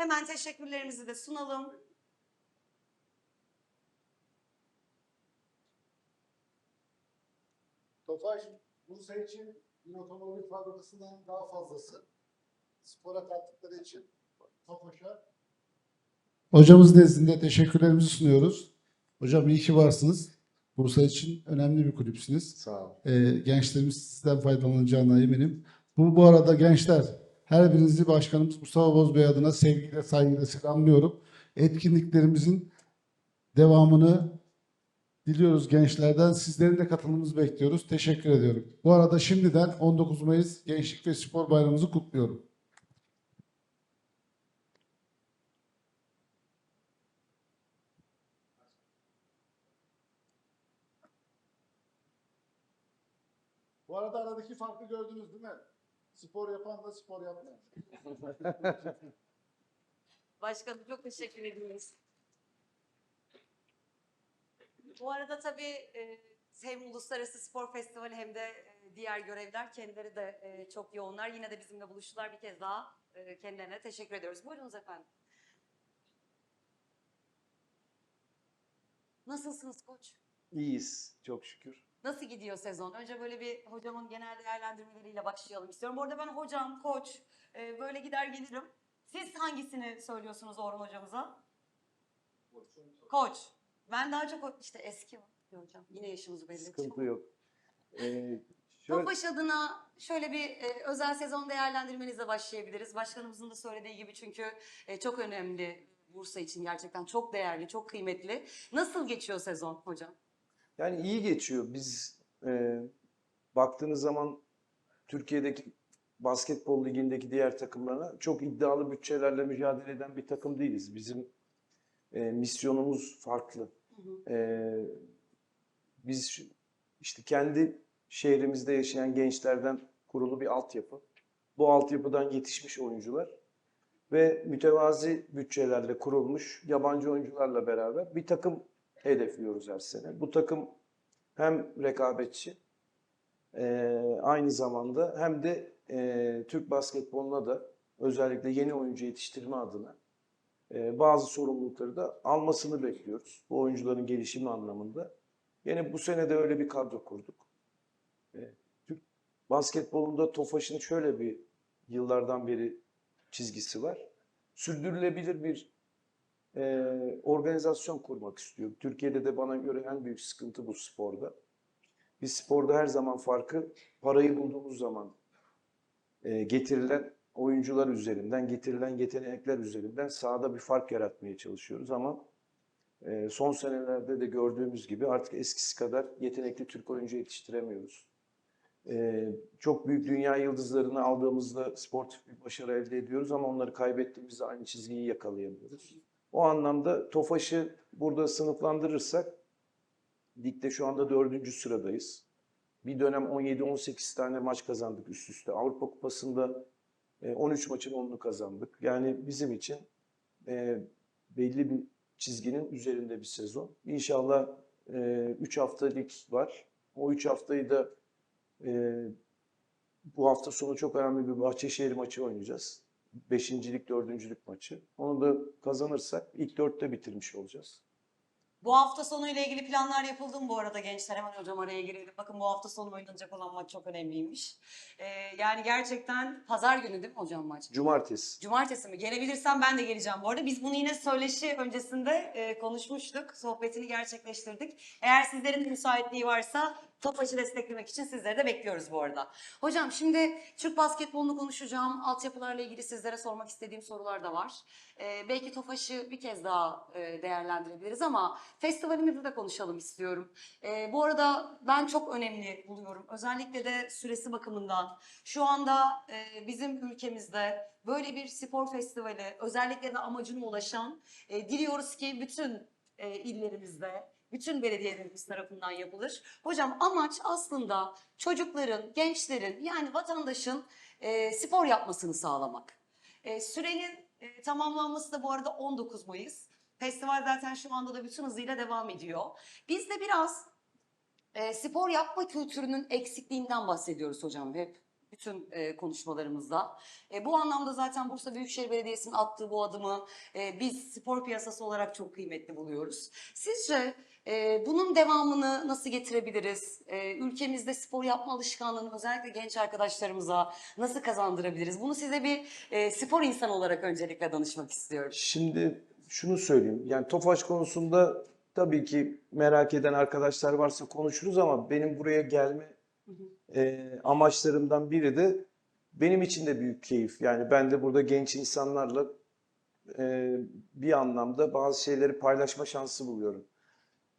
Hemen teşekkürlerimizi de sunalım. Tofaş Bursa için bir otomobil fabrikasından daha fazlası. Spora kattıkları için Tofaş'a Hocamız nezdinde teşekkürlerimizi sunuyoruz. Hocam iyi ki varsınız. Bursa için önemli bir kulüpsünüz. Sağ ol. Ee, gençlerimiz sizden faydalanacağına eminim. Bu, bu arada gençler her birinizi başkanımız Mustafa Bozbey adına sevgiyle saygıyla selamlıyorum. Etkinliklerimizin devamını diliyoruz gençlerden. Sizlerin de katılımınızı bekliyoruz. Teşekkür ediyorum. Bu arada şimdiden 19 Mayıs Gençlik ve Spor Bayramımızı kutluyorum. Bu arada aradaki farkı gördünüz değil mi? Spor yapan da spor yapmayan. Başkanım çok teşekkür ediyoruz. Bu arada tabii e, hem Uluslararası Spor Festivali hem de e, diğer görevler kendileri de e, çok yoğunlar. Yine de bizimle buluştular. Bir kez daha e, kendilerine teşekkür ediyoruz. Buyurunuz efendim. Nasılsınız koç? İyiyiz çok şükür. Nasıl gidiyor sezon? Önce böyle bir hocamın genel değerlendirmeleriyle başlayalım istiyorum. Bu arada ben hocam, koç e, böyle gider gelirim. Siz hangisini söylüyorsunuz Orhun hocamıza? Koç. Ben daha çok işte eski hocam. Yine yaşımız belli. Sıkıntı yok. Ee, şöyle, Tofaş adına şöyle bir e, özel sezon değerlendirmenizle başlayabiliriz. Başkanımızın da söylediği gibi çünkü e, çok önemli Bursa için gerçekten çok değerli, çok kıymetli. Nasıl geçiyor sezon hocam? Yani iyi geçiyor. Biz e, baktığınız zaman Türkiye'deki basketbol ligindeki diğer takımlara çok iddialı bütçelerle mücadele eden bir takım değiliz. Bizim e, misyonumuz farklı. Hı hı. E, biz işte kendi şehrimizde yaşayan gençlerden kurulu bir altyapı. Bu altyapıdan yetişmiş oyuncular ve mütevazi bütçelerle kurulmuş yabancı oyuncularla beraber bir takım hedefliyoruz her sene. Bu takım hem rekabetçi eee, aynı zamanda hem de eee, Türk basketboluna da özellikle yeni oyuncu yetiştirme adına eee, bazı sorumlulukları da almasını bekliyoruz. Bu oyuncuların gelişimi anlamında. Yine bu sene de öyle bir kadro kurduk. Eee, Türk basketbolunda Tofaş'ın şöyle bir yıllardan beri çizgisi var. Sürdürülebilir bir e, organizasyon kurmak istiyor. Türkiye'de de bana göre en büyük sıkıntı bu sporda. Biz sporda her zaman farkı parayı bulduğumuz zaman e, getirilen oyuncular üzerinden, getirilen yetenekler üzerinden sahada bir fark yaratmaya çalışıyoruz ama e, son senelerde de gördüğümüz gibi artık eskisi kadar yetenekli Türk oyuncu yetiştiremiyoruz. E, çok büyük dünya yıldızlarını aldığımızda sportif bir başarı elde ediyoruz ama onları kaybettiğimizde aynı çizgiyi yakalayamıyoruz. O anlamda Tofaş'ı burada sınıflandırırsak ligde şu anda dördüncü sıradayız. Bir dönem 17-18 tane maç kazandık üst üste. Avrupa Kupası'nda e, 13 maçın 10'unu kazandık. Yani bizim için e, belli bir çizginin üzerinde bir sezon. İnşallah 3 hafta lig var. O 3 haftayı da e, bu hafta sonu çok önemli bir Bahçeşehir maçı oynayacağız. Beşincilik, dördüncülük maçı. Onu da kazanırsak ilk dörtte bitirmiş olacağız. Bu hafta sonu ile ilgili planlar yapıldı mı bu arada gençler? Hemen hocam araya girelim. Bakın bu hafta sonu oynanacak olan maç çok önemliymiş. Ee, yani gerçekten pazar günü değil mi hocam maç? Cumartesi. Cumartesi mi? Gelebilirsem ben de geleceğim bu arada. Biz bunu yine söyleşi öncesinde e, konuşmuştuk. Sohbetini gerçekleştirdik. Eğer sizlerin müsaitliği varsa Topaç'ı desteklemek için sizleri de bekliyoruz bu arada. Hocam şimdi Türk basketbolunu konuşacağım. Altyapılarla ilgili sizlere sormak istediğim sorular da var. E, belki Tofaş'ı bir kez daha e, değerlendirebiliriz ama festivalimizi de konuşalım istiyorum. E, bu arada ben çok önemli buluyorum. Özellikle de süresi bakımından. Şu anda e, bizim ülkemizde böyle bir spor festivali özellikle de amacına ulaşan e, diliyoruz ki bütün e, illerimizde, bütün belediyelerimiz tarafından yapılır. Hocam amaç aslında çocukların, gençlerin yani vatandaşın e, spor yapmasını sağlamak. E, sürenin e, tamamlanması da bu arada 19 Mayıs. Festival zaten şu anda da bütün hızıyla devam ediyor. Biz de biraz e, spor yapma kültürünün eksikliğinden bahsediyoruz hocam hep. Bütün e, konuşmalarımızda. E, bu anlamda zaten Bursa Büyükşehir Belediyesi'nin attığı bu adımı e, biz spor piyasası olarak çok kıymetli buluyoruz. Sizce e, bunun devamını nasıl getirebiliriz? E, ülkemizde spor yapma alışkanlığını özellikle genç arkadaşlarımıza nasıl kazandırabiliriz? Bunu size bir e, spor insanı olarak öncelikle danışmak istiyorum. Şimdi şunu söyleyeyim. Yani Tofaş konusunda tabii ki merak eden arkadaşlar varsa konuşuruz ama benim buraya gelme e, amaçlarımdan biri de benim için de büyük keyif. Yani ben de burada genç insanlarla e, bir anlamda bazı şeyleri paylaşma şansı buluyorum.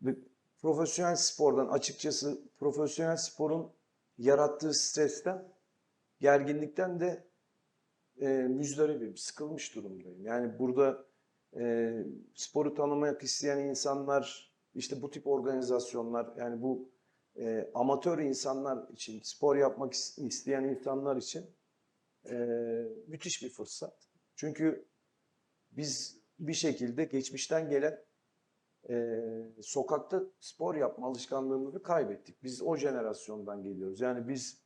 Ve profesyonel spordan açıkçası profesyonel sporun yarattığı stresten, gerginlikten de e, müzdaribim, sıkılmış durumdayım. Yani burada e, sporu tanımak isteyen insanlar, işte bu tip organizasyonlar, yani bu e, amatör insanlar için, spor yapmak is- isteyen insanlar için e, müthiş bir fırsat. Çünkü biz bir şekilde geçmişten gelen e, sokakta spor yapma alışkanlığımızı kaybettik. Biz o jenerasyondan geliyoruz. Yani biz,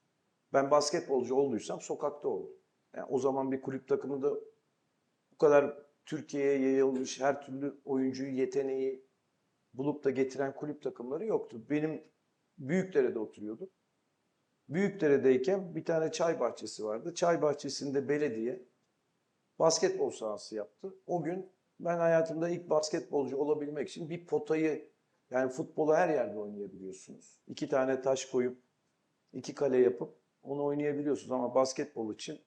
ben basketbolcu olduysam sokakta oldum. Yani o zaman bir kulüp takımında bu kadar Türkiye'ye yayılmış her türlü oyuncuyu, yeteneği bulup da getiren kulüp takımları yoktu. Benim Büyükdere'de oturuyordum. Büyükdere'deyken bir tane çay bahçesi vardı. Çay bahçesinde belediye basketbol sahası yaptı. O gün ben hayatımda ilk basketbolcu olabilmek için bir potayı yani futbolu her yerde oynayabiliyorsunuz. İki tane taş koyup iki kale yapıp onu oynayabiliyorsunuz ama basketbol için